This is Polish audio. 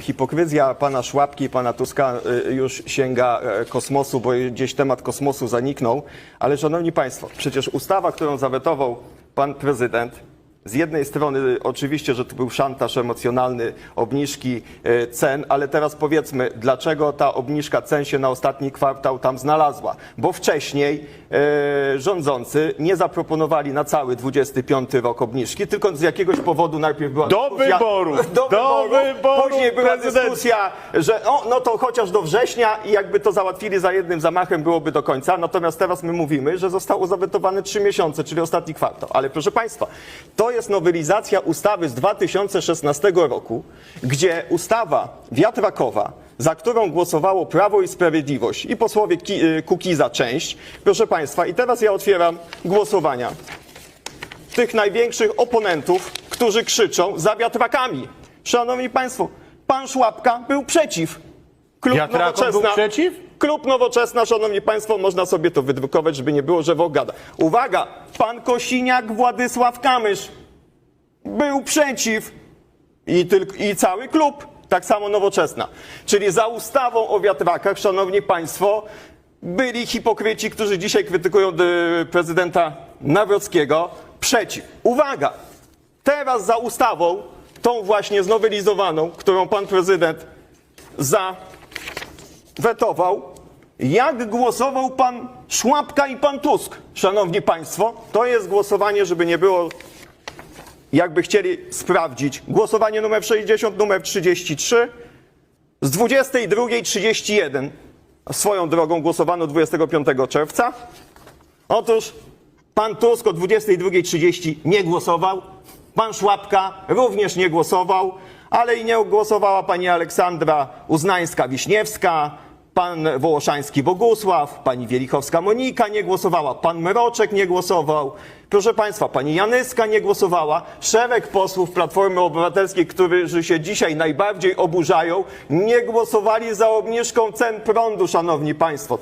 Hipokryzja pana Szłapki i pana Tuska y, już sięga e, kosmosu, bo gdzieś temat kosmosu zaniknął. Ale szanowni państwo, przecież ustawa, którą zawetował pan prezydent, z jednej strony oczywiście, że to był szantaż emocjonalny, obniżki e, cen, ale teraz powiedzmy, dlaczego ta obniżka cen się na ostatni kwartał tam znalazła? Bo wcześniej e, rządzący nie zaproponowali na cały 25 rok obniżki, tylko z jakiegoś powodu najpierw była Do dyskusja- wyborów! do, Do wyborów, wyborów później była dyskusja, że o, no to chociaż do września i jakby to załatwili za jednym zamachem byłoby do końca. Natomiast teraz my mówimy, że zostało zawetowane trzy miesiące, czyli ostatni kwartał. Ale proszę Państwa, to jest nowelizacja ustawy z 2016 roku, gdzie ustawa wiatrakowa, za którą głosowało Prawo i Sprawiedliwość i posłowie y, Kukiza część, proszę Państwa, i teraz ja otwieram głosowania tych największych oponentów, którzy krzyczą za wiatrakami. Szanowni Państwo, pan Szłapka był przeciw. Klub Wiatrakom był przeciw? Klub Nowoczesna, Szanowni Państwo, można sobie to wydrukować, żeby nie było, że gada. Uwaga, pan Kosiniak Władysław Kamysz był przeciw i, tylko, i cały klub, tak samo Nowoczesna. Czyli za ustawą o wiatrakach, Szanowni Państwo, byli hipokryci, którzy dzisiaj krytykują y, prezydenta Nawrockiego przeciw. Uwaga, teraz za ustawą, tą właśnie znowelizowaną, którą pan prezydent zawetował, jak głosował pan Szłapka i pan Tusk, szanowni państwo, to jest głosowanie, żeby nie było, jakby chcieli sprawdzić. Głosowanie numer 60, numer 33, z 22.31 swoją drogą głosowano 25 czerwca. Otóż pan Tusk o 22.30 nie głosował, pan Szłapka również nie głosował, ale i nie głosowała pani Aleksandra Uznańska-Wiśniewska, pan Wołoszański Bogusław, pani Wielichowska Monika nie głosowała, pan Mroczek nie głosował, proszę państwa, pani Janyska nie głosowała, szereg posłów Platformy Obywatelskiej, którzy się dzisiaj najbardziej oburzają, nie głosowali za obniżką cen prądu, szanowni państwo.